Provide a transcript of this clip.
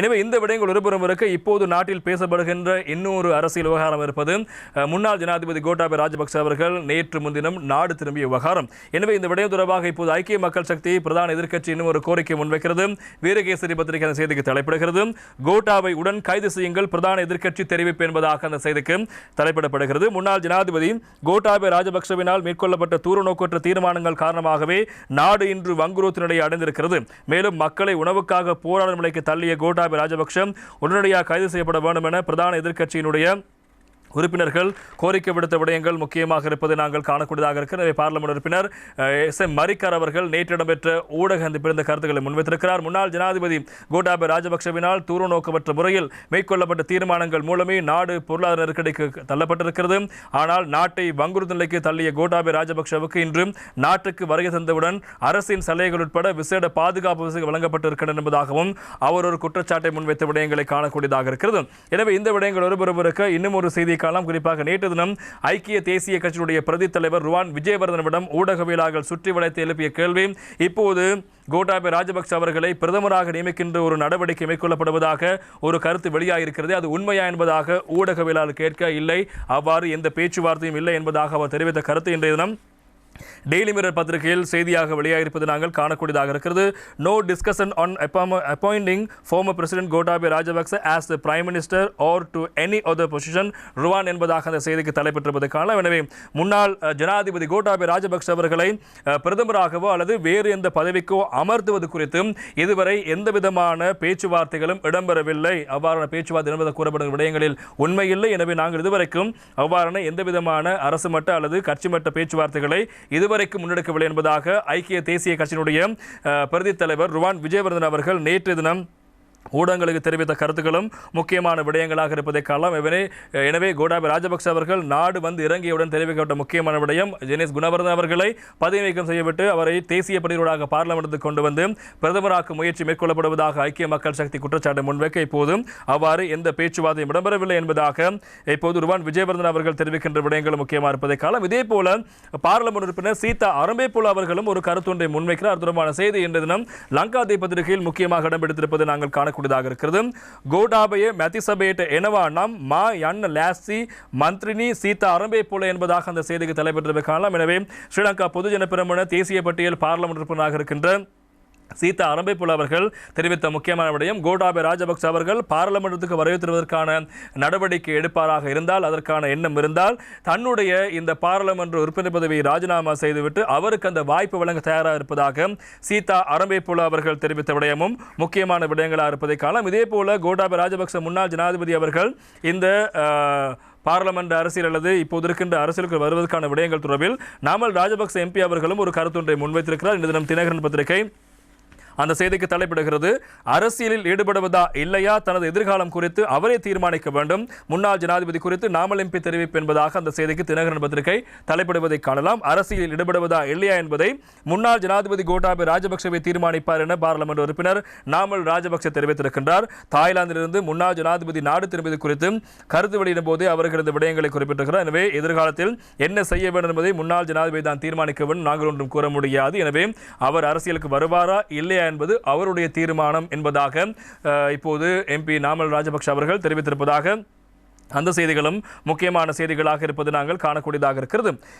எனவே இந்த விடயங்கள் ஒருபுறம் இருக்க இப்போது நாட்டில் பேசப்படுகின்ற இன்னொரு அரசியல் விவகாரம் இருப்பது முன்னாள் ஜனாதிபதி கோட்டாபய ராஜபக்சே அவர்கள் நேற்று முன்தினம் நாடு திரும்பிய விவகாரம். எனவே இந்த விடயம் தொடர்பாக இப்போது ஐக்கிய மக்கள் சக்தி பிரதான எதிர்க்கட்சி இன்னும் ஒரு கோரிக்கை முன்வைக்கிறது. வீரகேசரி பத்திரிகை அந்த செய்திக்கு தலைப்பிடுகிறது. கோட்டாவை உடன் கைது செய்யுங்கள் பிரதான எதிர்க்கட்சி தெரிவிப்பு என்பதாக அந்த செய்திக்கு தலைப்பிடப்படுகிறது. முன்னாள் ஜனாதிபதி கோட்டாபய ராஜபக்சவினால் மேற்கொள்ளப்பட்ட தூர நோக்கற்ற தீர்மானங்கள் காரணமாகவே நாடு இன்று வங்குரோத்தினுடைய அடைந்திருக்கிறது. மேலும் மக்களை உணவுக்காக போராடும் நிலைக்கு தள்ளிய கோட்டா கோட்டாபய ராஜபக்ஷ உடனடியாக கைது செய்யப்பட வேண்டும் என பிரதான எதிர்க்கட்சியினுடைய உறுப்பினர்கள் கோரிக்கை விடுத்த விடயங்கள் முக்கியமாக இருப்பதை நாங்கள் காணக்கூடியதாக இருக்கிறது எனவே பார்லமெண்ட் உறுப்பினர் எஸ். எம். மரிக்கார் அவர்கள் நேற்று இடம்பெற்ற ஊடக அந்த பிறந்த கருத்துக்களை முன்வைத்திருக்கிறார். முன்னாள் ஜனாதிபதி கோட்டாபய ராஜபக்சவினால் தூர நோக்கமற்ற முறையில் மேற்கொள்ளப்பட்ட தீர்மானங்கள் மூலமே நாடு பொருளாதார நெருக்கடிக்கு தள்ளப்பட்டிருக்கிறது. ஆனால் நாட்டை வங்குறுத்த நிலைக்கு தள்ளிய கோட்டாபய ராஜபக்சவுக்கு இன்று நாட்டுக்கு வருகை தந்தவுடன் அரசின் சலுகைகள் உட்பட விசேட பாதுகாப்பு வசதிகள் வழங்கப்பட்டிருக்கின்றன என்பதாகவும் அவர் ஒரு குற்றச்சாட்டை முன்வைத்த விடயங்களை காணக்கூடியதாக இருக்கிறது. எனவே இந்த விடயங்கள் ஒருபொருவருக்கு இன்னும் ஒரு செய்தியை காணலாம். குறிப்பாக நேற்று தினம் ஐக்கிய தேசிய கட்சியினுடைய பிரதி தலைவர் ருவான் விஜயவர்தனவிடம் ஊடகவியலாளர்கள் சுற்றி வளைத்து எழுப்பிய கேள்வி இப்போது கோட்டாபய ராஜபக்ச அவர்களை பிரதமராக நியமிக்கின்ற ஒரு நடவடிக்கை மேற்கொள்ளப்படுவதாக ஒரு கருத்து வெளியாகிருக்கிறது அது உண்மையா என்பதாக ஊடகவியலாளர் கேட்க இல்லை. அவ்வாறு எந்த பேச்சுவார்த்தையும் இல்லை என்பதாக அவர் தெரிவித்த கருத்து இன்றைய தினம். டெய்லி மிரர் பத்திரிகையில் செய்தியாக வெளியாகிருப்பது நாங்கள் காணக்கூடியதாக இருக்கிறது. No discussion on appointing former president Gotabaya Rajapaksa as the prime minister or to any other position Ruwan என்பதாக அந்த செய்திக்கு தலைப்பெற்றிருப்பது காணலாம். எனவே முன்னாள் ஜனாதிபதி கோட்டாபே ராஜபக்ச அவர்களை பிரதமராகவோ அல்லது வேறு எந்த பதவிக்கோ அமர்த்துவது குறித்தும் இதுவரை எந்த விதமான பேச்சுவார்த்தைகளும் இடம்பெறவில்லை. அவ்வாறான பேச்சுவார்த்தை என்பது கூறப்படும் விடயங்களில் உண்மையில்லை எனவே நாங்கள் இதுவரைக்கும் அவ்வாறான எந்த விதமான அரசு மட்ட அல்லது கட்சி மட்ட பேச்சுவார்த்தைகளை இதுவரைக்கும் முன்னெடுக்கவில்லை என்பதாக ஐக்கிய தேசிய கட்சியினுடைய பிரதி தலைவர் ருவான் விஜயவர்தன் அவர்கள் நேற்று தினம் ஊடகங்களுக்கு தெரிவித்த கருத்துக்களும் முக்கியமான விடயங்களாக இருப்பதை காணலாம். எனவே எனவே கோடாபி ராஜபக்ச அவர்கள் நாடு வந்து இறங்கியவுடன் தெரிவிக்கப்பட்ட முக்கியமான விடயம் ஜெனேஷ் குணவர்தன் அவர்களை பதவி நீக்கம் செய்யப்பட்டு அவரை தேசிய பணியூடாக பார்லமெண்ட்டுக்கு கொண்டு வந்து பிரதமராக்கும் முயற்சி மேற்கொள்ளப்படுவதாக ஐக்கிய மக்கள் சக்தி குற்றச்சாட்டை முன்வைக்க இப்போதும் அவ்வாறு எந்த பேச்சுவார்த்தையும் இடம்பெறவில்லை என்பதாக இப்போது ருவான் விஜயவர்தன் அவர்கள் தெரிவிக்கின்ற விடயங்கள் முக்கியமாக இருப்பதை காலம் இதே போல பார்லமெண்ட் உறுப்பினர் சீதா அரம்பேபுல் அவர்களும் ஒரு கருத்தொன்றை முன்வைக்கிறார். தொடர்பான செய்தி இன்று தினம் லங்காதே பத்திரிகையில் முக்கியமாக இடம்பெடுத்திருப்பது நாங்கள் காணக்கூடியதாக இருக்கிறது. கோடாபய மெத்திசபேட் எனவா நம் மா யன் லாசி மந்திரினி சீதா அரம்பேபுல என்பதாக அந்த செய்திக்கு தலைப்பெற்றிருப்பதை காணலாம். எனவே ஸ்ரீலங்கா பொதுஜன பெருமன தேசிய பட்டியல் பாராளுமன்ற உறுப்பினராக இருக்கின்ற சீதா அரம்பைப்புல் அவர்கள் தெரிவித்த முக்கியமான விடயம் கோடாபே ராஜபக்ச அவர்கள் பாராளுமன்றத்துக்கு வரவு தருவதற்கான நடவடிக்கை எடுப்பாராக இருந்தால் அதற்கான எண்ணம் இருந்தால் தன்னுடைய இந்த பாராளுமன்ற உறுப்பினர் பதவியை ராஜினாமா செய்துவிட்டு அவருக்கு அந்த வாய்ப்பு வழங்க தயாராக இருப்பதாக சீதா அரம்பைப்புல அவர்கள் தெரிவித்த விடயமும் முக்கியமான விடயங்களாக இருப்பதை காணலாம். இதே போல கோடாபே ராஜபக்ச முன்னாள் ஜனாதிபதி அவர்கள் இந்த பார்லமெண்ட் அரசியல் அல்லது இப்போது இருக்கின்ற அரசியலுக்கு வருவதற்கான விடயங்கள் தொடர்பில் நாமல் ராஜபக்ச எம்பி அவர்களும் ஒரு கருத்தொன்றை முன்வைத்திருக்கிறார். இந்த தினம் தினகரன் பத்திரிகை அந்த செய்திக்கு தலைப்பிடுகிறது. அரசியலில் ஈடுபடுவதா இல்லையா? தனது எதிர்காலம் குறித்து அவரே தீர்மானிக்க வேண்டும். முன்னாள் ஜனாதிபதி குறித்து நாமல் எம்பி தெரிவிப்பு என்பதாக அந்த செய்திக்கு தினகரன் பத்திரிகை தலைப்பிடுவதை காணலாம். அரசியலில் ஈடுபடுவதா இல்லையா என்பதை முன்னாள் ஜனாதிபதி கோட்டாபே ராஜபக்சவை தீர்மானிப்பார் என பார்லமெண்ட் உறுப்பினர் நாமல் ராஜபக்சே தெரிவித்திருக்கின்றார். தாய்லாந்திலிருந்து முன்னாள் ஜனாதிபதி நாடு திரும்பியது குறித்து கருத்து வெளியிடும் போதே அவர்கள் இந்த விடயங்களை குறிப்பிட்டிருக்கிறார். எனவே எதிர்காலத்தில் என்ன செய்ய வேண்டும் என்பதை முன்னாள் ஜனாதிபதி தான் தீர்மானிக்க வேண்டும். நாங்கள் ஒன்றும் கூற முடியாது. எனவே அவர் அரசியலுக்கு வருவாரா? இல்லையா என்பது அவருடைய தீர்மானம் என்பதாக இப்போது எம்பி நாமல் ராஜபக்ஷ அவர்கள் தெரிவித்திருப்பதாக அந்த செய்திகளும் முக்கியமான செய்திகளாக இருப்பது நாங்கள் காணக்கூடியதாக இருக்கிறது.